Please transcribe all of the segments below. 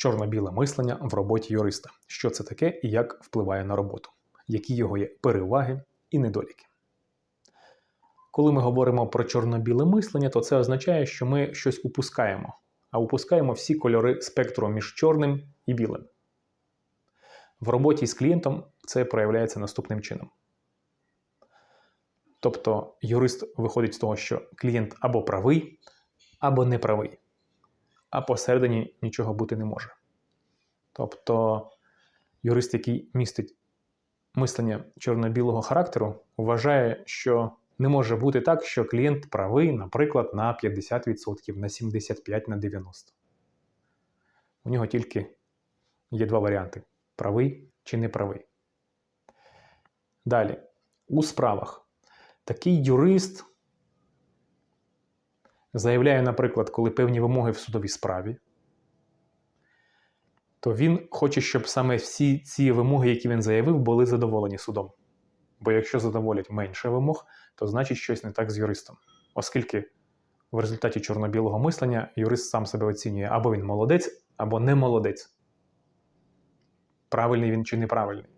Чорно-біле мислення в роботі юриста. Що це таке і як впливає на роботу, які його є переваги і недоліки. Коли ми говоримо про чорно-біле мислення, то це означає, що ми щось упускаємо, а упускаємо всі кольори спектру між чорним і білим. В роботі з клієнтом це проявляється наступним чином. Тобто юрист виходить з того, що клієнт або правий, або не правий, а посередині нічого бути не може. Тобто юрист, який містить мислення чорно-білого характеру, вважає, що не може бути так, що клієнт правий, наприклад, на 50%, на 75%, на 90%. У нього тільки є два варіанти: правий чи неправий. Далі, у справах. Такий юрист заявляє, наприклад, коли певні вимоги в судовій справі, то він хоче, щоб саме всі ці вимоги, які він заявив, були задоволені судом. Бо якщо задоволять менше вимог, то значить щось не так з юристом. Оскільки в результаті чорно-білого мислення юрист сам себе оцінює або він молодець, або не молодець. Правильний він чи неправильний.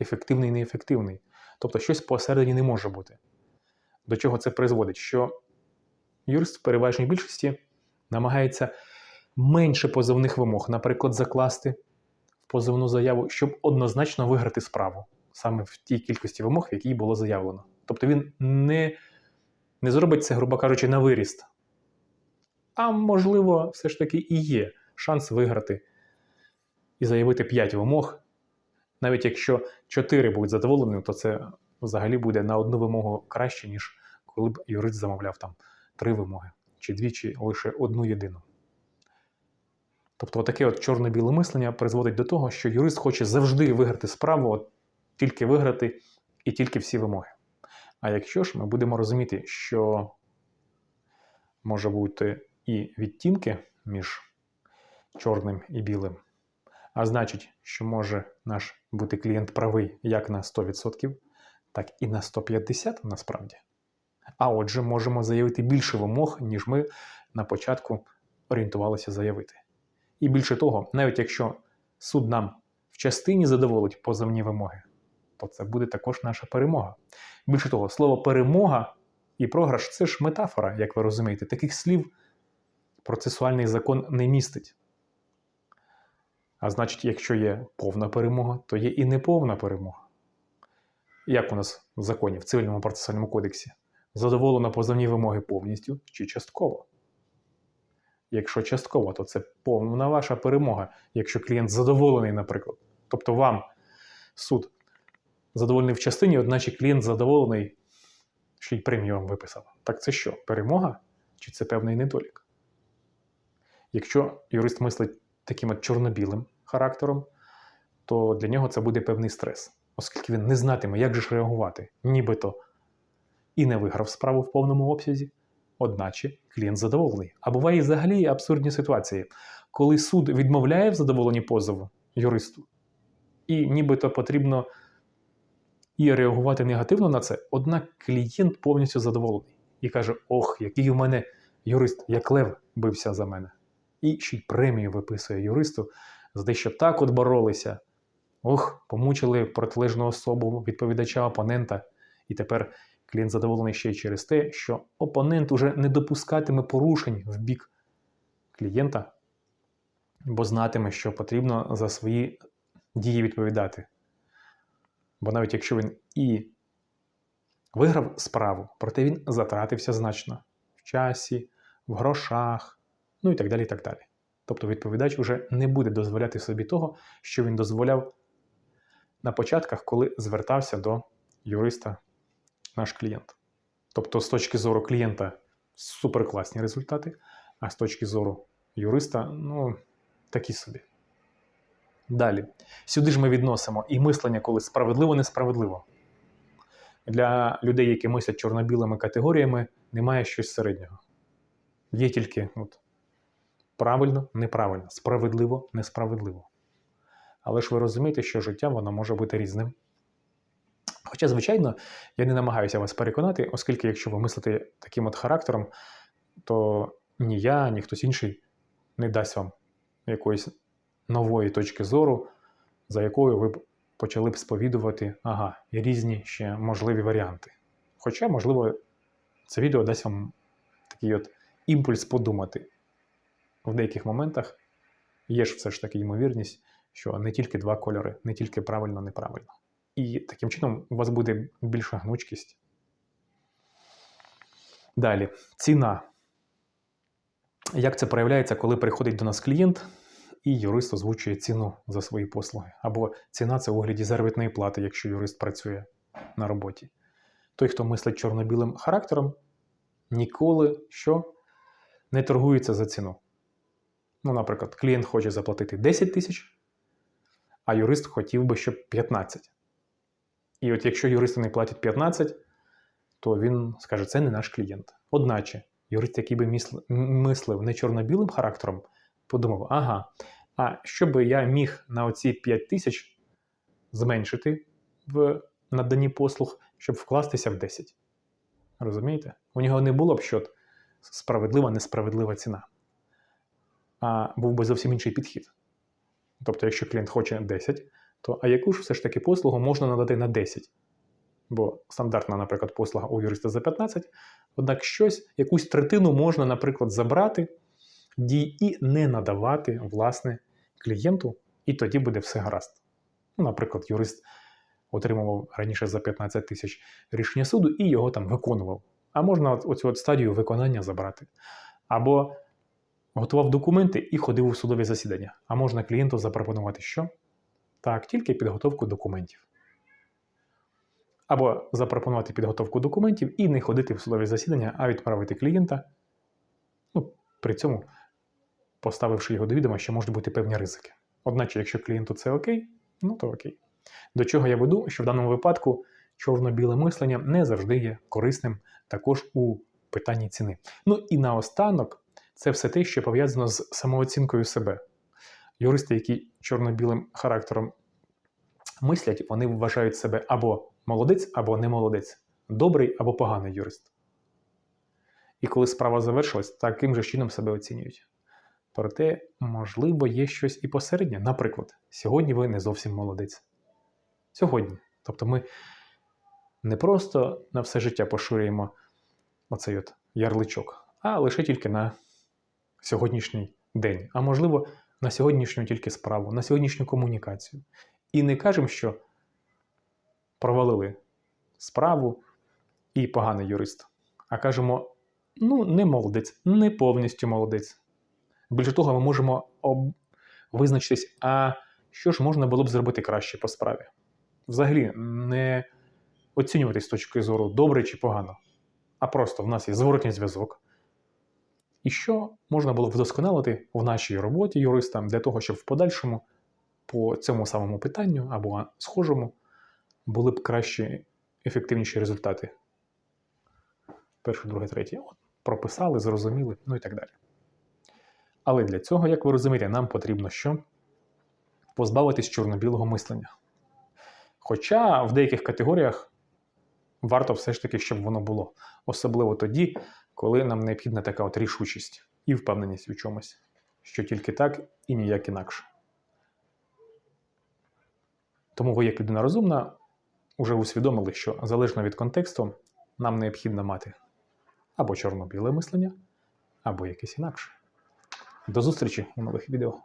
Ефективний, неефективний. Тобто щось посередині не може бути. До чого це призводить? Що юрист в переважній більшості намагається менше позовних вимог, наприклад, закласти в позовну заяву, щоб однозначно виграти справу саме в тій кількості вимог, в якій було заявлено. Тобто він не, не зробить це, грубо кажучи, на виріст. А можливо, все ж таки і є шанс виграти і заявити 5 вимог. Навіть якщо 4 будуть задоволені, то це взагалі буде на одну вимогу краще, ніж коли б юрист замовляв там 3 вимоги, чи дві, чи лише одну єдину. Тобто, таке от чорно-біле мислення призводить до того, що юрист хоче завжди виграти справу, от тільки виграти і тільки всі вимоги. А якщо ж ми будемо розуміти, що може бути і відтінки між чорним і білим, а значить, що може наш бути клієнт правий як на 100%, так і на 150% насправді. А отже, можемо заявити більше вимог, ніж ми на початку орієнтувалися заявити. І більше того, навіть якщо суд нам в частині задоволить позовні вимоги, то це буде також наша перемога. Більше того, слово перемога і програш це ж метафора, як ви розумієте. Таких слів процесуальний закон не містить. А значить, якщо є повна перемога, то є і неповна перемога. Як у нас в законі, в цивільному процесуальному кодексі, задоволено позовні вимоги повністю чи частково. Якщо частково, то це повна ваша перемога, якщо клієнт задоволений, наприклад. Тобто вам суд задоволений в частині, одначе клієнт задоволений, що й премію вам виписав. Так це що? Перемога? Чи це певний недолік? Якщо юрист мислить таким от чорно-білим характером, то для нього це буде певний стрес, оскільки він не знатиме, як же ж реагувати, нібито і не виграв справу в повному обсязі, одначе клієнт задоволений. А буває взагалі абсурдні ситуації, коли суд відмовляє в задоволенні позову юристу, і нібито потрібно і реагувати негативно на це, однак клієнт повністю задоволений і каже: Ох, який у мене юрист, як лев бився за мене. І ще й премію виписує юристу за те, що так от боролися. Ох, помучили протилежну особу, відповідача опонента. І тепер клієнт задоволений ще й через те, що опонент уже не допускатиме порушень в бік клієнта, бо знатиме, що потрібно за свої дії відповідати. Бо навіть якщо він і виграв справу, проте він затратився значно в часі, в грошах, ну і так далі. і так далі. Тобто відповідач вже не буде дозволяти собі того, що він дозволяв на початках, коли звертався до юриста наш клієнт. Тобто, з точки зору клієнта суперкласні результати, а з точки зору юриста, ну, такі собі. Далі. Сюди ж ми відносимо і мислення, коли справедливо-несправедливо. Для людей, які мислять чорно-білими категоріями, немає щось середнього. Є тільки от, правильно, неправильно, справедливо, несправедливо. Але ж ви розумієте, що життя воно може бути різним. Хоча, звичайно, я не намагаюся вас переконати, оскільки, якщо ви мислите таким от характером, то ні я, ні хтось інший не дасть вам якоїсь нової точки зору, за якою ви б почали б сповідувати ага, і різні ще можливі варіанти. Хоча, можливо, це відео дасть вам такий от імпульс подумати. В деяких моментах є ж все ж таки ймовірність, що не тільки два кольори, не тільки правильно, неправильно. І таким чином у вас буде більша гнучкість. Далі, ціна. Як це проявляється, коли приходить до нас клієнт і юрист озвучує ціну за свої послуги? Або ціна це у вигляді заробітної плати, якщо юрист працює на роботі. Той, хто мислить чорно-білим характером, ніколи що не торгується за ціну. Ну, наприклад, клієнт хоче заплатити 10 тисяч, а юрист хотів би, щоб 15. І от якщо юристи не платять 15, то він скаже, це не наш клієнт. Одначе, юрист, який би мислив не чорно-білим характером, подумав: ага, а що би я міг на оці 5 тисяч зменшити в наданні послуг, щоб вкластися в 10. Розумієте? У нього не було б що справедлива, несправедлива ціна. А був би зовсім інший підхід. Тобто, якщо клієнт хоче 10, то а яку ж все ж таки послугу можна надати на 10? Бо стандартна, наприклад, послуга у юриста за 15, однак щось, якусь третину можна, наприклад, забрати дій і не надавати, власне, клієнту, і тоді буде все гаразд. Ну, наприклад, юрист отримував раніше за 15 тисяч рішення суду і його там виконував. А можна оцю от стадію виконання забрати. Або готував документи і ходив у судові засідання. А можна клієнту запропонувати що? Так, тільки підготовку документів. Або запропонувати підготовку документів і не ходити в судові засідання, а відправити клієнта, ну, при цьому поставивши його до відома, що можуть бути певні ризики. Одначе, якщо клієнту це окей, ну то окей. До чого я веду, що в даному випадку чорно-біле мислення не завжди є корисним також у питанні ціни. Ну і наостанок, це все те, що пов'язано з самооцінкою себе. Юристи, які чорно-білим характером мислять, вони вважають себе або молодець, або не молодець, добрий або поганий юрист. І коли справа завершилась, таким же чином себе оцінюють. Проте, можливо, є щось і посереднє. Наприклад, сьогодні ви не зовсім молодець. Сьогодні. Тобто ми не просто на все життя поширюємо оцей от ярличок, а лише тільки на сьогоднішній день. А можливо, на сьогоднішню тільки справу, на сьогоднішню комунікацію. І не кажемо, що провалили справу і поганий юрист. А кажемо, ну, не молодець, не повністю молодець. Більше того, ми можемо об... визначитись, а що ж можна було б зробити краще по справі. Взагалі, не оцінювати з точки зору добре чи погано, а просто в нас є зворотній зв'язок. І що можна було б вдосконалити в нашій роботі юристам для того, щоб в подальшому по цьому самому питанню або схожому були б кращі, ефективніші результати. Перше, друге, третє. От, прописали, зрозуміли, ну і так далі. Але для цього, як ви розумієте, нам потрібно що? Позбавитись чорно-білого мислення. Хоча в деяких категоріях варто все ж таки, щоб воно було. Особливо тоді, коли нам необхідна така от рішучість і впевненість у чомусь, що тільки так і ніяк інакше. Тому ви, як людина розумна, вже усвідомили, що залежно від контексту нам необхідно мати або чорно-біле мислення, або якесь інакше. До зустрічі у нових відео.